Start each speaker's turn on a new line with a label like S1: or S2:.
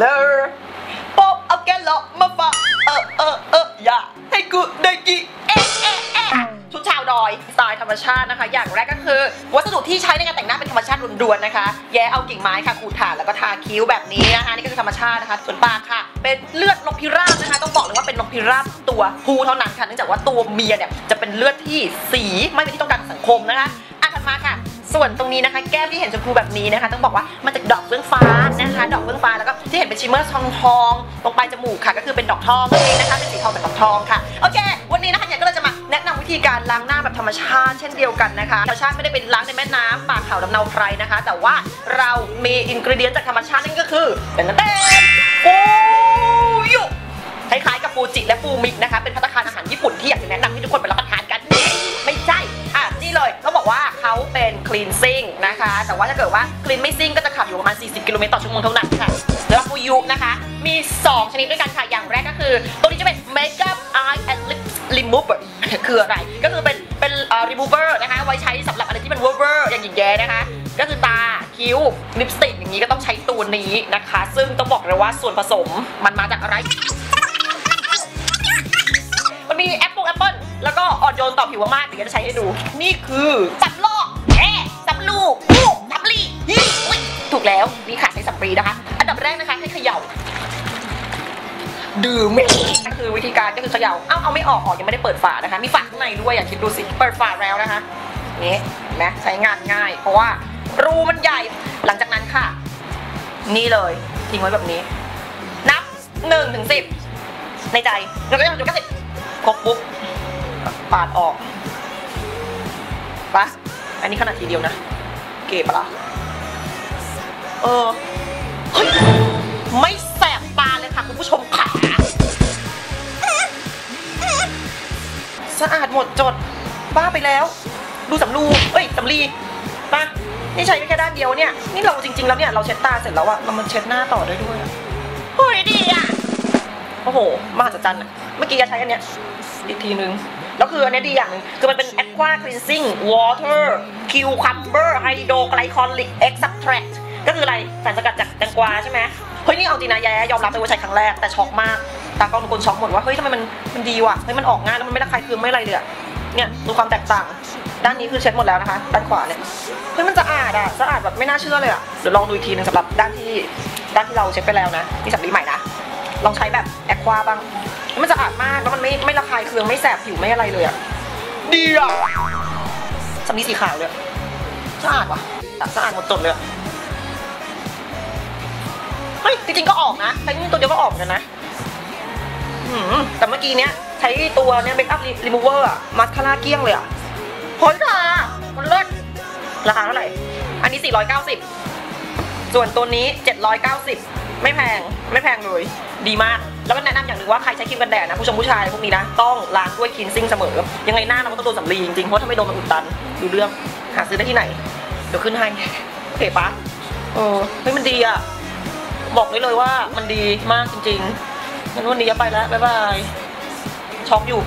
S1: เลยป๊อบเอาแกนเหลาะมาฝากเออเออเอออย่าให้กูได้กี่เอ๊ะเอ๊ะเอ๊ะชุดชาวดอยสไตล์ธรรมชาตินะคะ อย่างแรกก็คือ วัสดุที่ใช้ในการแต่งหน้าเป็นธรรมชาติล้วนๆนะคะ แย้เอากิ่งไม้ค่ะขูดถ่านแล้วก็ทาคิ้วแบบนี้นะคะนี่ก็คือธรรมชาตินะคะ ส่วนปากค่ะ เป็นเลือดนกพิราบนะคะ ต้องบอกเลยว่าเป็นนกพิราบตัวผู้เท่านั้นค่ะเนื่องจากว่าตัวเมียเนี่ยจะเป็นเลือดที่สีไม่เป็นที่ต้องการของสังคมนะคะอะถัดมาค่ะ ส่วนตรงนี้นะคะ แก้มที่เห็นชมพูแบบนี้นะคะ ต้องบอกว่ามาจากดอกเฟื่องฟ้านะคะ ดอกเฟื่องฟ้าแล้วก็ ที่เห็นเป็นชิมเมอร์ทองทองตรงปลายจมูกค่ะ ก็คือเป็นดอกทองนั่นเองนะคะเป็นสีทองจากดอกทองค่ะโอเค วันนี้นะคะเนี่ยก็เลยจะมาแนะนำวิธีการล้างหน้าแบบธรรมชาติ เช่นเดียวกันนะคะธรรมชาติไม่ได้เป็นล้างในแม่น้ำปากเขาลำเนาไพรนะคะ แต่ว่าเรามีอินกรีเดียนจากธรรมชาตินั่นก็คือเป็นเต้นปูยุคล้ายๆกับฟูจิและฟูมิกนะคะเป็นพัตตาคารอาหารญี่ปุ่นที่อยากจะแนะนำให้ทุกคนไปรับประทาน เขาเป็น cleansing นะคะ แต่ว่าถ้าเกิดว่า clean ไม่ซิ่งก็จะขับอยู่ประมาณ 40 กิโลเมตรต่อชั่วโมงเท่านั้นค่ะแล้วฟูยุนะคะ มี 2 ชนิดด้วยกันค่ะ อย่างแรกก็คือ ตัวนี้จะเป็น makeup eye and lip remover คืออะไร ก็คือเป็นเป็นเอ่อ remover นะคะ ไว้ใช้สำหรับอะไรที่มันเวอร์เวอร์อย่างหญิงแย้นะคะ ก็คือตา คิ้ว ลิปสติกอย่างนี้ก็ต้องใช้ตัวนี้นะคะ ซึ่งต้องบอกเลยว่าส่วนผสมมันมาจากอะไร มันมีแอปเปิลแอปเปิลแล้วก็อ่อนโยนต่อผิวมากๆเดี๋ยวจะใช้ให้ดู นี่คือสับ แล้วนี่ค่ะใช้สับปรีนะคะ อันดับแรกนะคะให้เขย่าดื่มเมก็คือวิธีการก็คือเขย่าเอ้าเอาไม่ออกออกยังไม่ได้เปิดฝานะคะ มีฝาข้างในด้วยอย่าคิดดูสิเปิดฝาแล้วนะคะนี่เห็นไหมใช้งานง่าย เพราะว่ารูมันใหญ่หลังจากนั้นค่ะ นี่เลยทิ้งไว้แบบนี้ นับ1ถึง10ในใจแล้วก็ยังจุดก็สิบครบปุ๊บปาดออกปะอันนี้ขนาดทีเดียวนะ เก๋ปะล่ะ เออ เฮ้ย ไม่แสบตาเลยค่ะคุณผู้ชมค่ะ สะอาดหมดจด บ้าไปแล้ว ดูสำรูเอ้ยสำลีปะนี่ใช้ได้แค่ด้านเดียวเนี่ย นี่เราจริง ๆ แล้วเนี่ย เราเช็ดตาเสร็จแล้วอะเรามันเช็ดหน้าต่อได้ด้วยอะเฮ้ยดีอะโอ้โห มหัศจรรย์อะเมื่อกี้จะใช้อันเนี้ยอีกทีนึงแล้วคืออันเนี้ยดีอย่างหนึงคือมันเป็น aqua cleansing water cucumber hydroglycolic extract ก็คืออะไรสารสกัดจากแตงกวาใช่ไหมเฮ้ยนี่เอาจริงนะแย่ยอมรับเลยว่าใช้ครั้งแรกแต่ช็อกมากตากล้องทุกคนช็อกหมดว่าเฮ้ยทำไมมันมันดีว่ะเฮ้ยมันออกง่ายแล้วมันไม่ระคายเคืองไม่อะไรเลยเนี่ยดูความแตกต่าง ด้านนี้คือเช็ดหมดแล้วนะคะด้านขวาเนี่ยเฮ้ยมันสะอาดอะสะอาดแบบไม่น่าเชื่อเลยอะเดี๋ยวลองดูอีกทีนึงสำหรับด้านที่ด้านที่เราเช็ดไปแล้วนะนี่สำลีใหม่นะลองใช้แบบแอคควาบ้างมันสะอาดมากแล้วมันไม่ไม่ระคายเคืองไม่แสบผิวไม่อะไรเลยอะดีอะสำลีสีขาวเลยสะอาดว่ะสะอาดหมดจดเลย เฮ้ยจริงๆก็ออกนะใช้นี่ตัวเดียวก็ออกกันนะแต่เมื่อกี้เนี้ยใช้ตัวเนี้ยเบคอัพรีมูเวอร์อะมาสคาร่าเกลี้ยงเลยอะเฮ้ยค่ะมันเลิศราคาเท่าไหร่ อันนี้ 490 ส่วนตัวนี้ 790 ไม่แพงไม่แพงเลย ดีมาก แล้วก็แนะนำอย่างหนึ่งว่าใครใช้ครีมกันแดดนะ ผู้ชมผู้ชายพวกนี้นะ ต้องล้างด้วยคลีนซิ่งเสมอ ยังไงหน้าเราก็ต้องโดนสำลีจริงๆเพราะถ้าไม่โดนมันอุดตันดูเรื่องหาซื้อได้ที่ไหน เดี๋ยวขึ้นให้โอเคปะเออเฮ้ยมันดีอะ บอกได้เลยว่ามันดีมากจริงๆงั้นวันนี้จะไปแล้วบ๊ายบายช็อกอยู่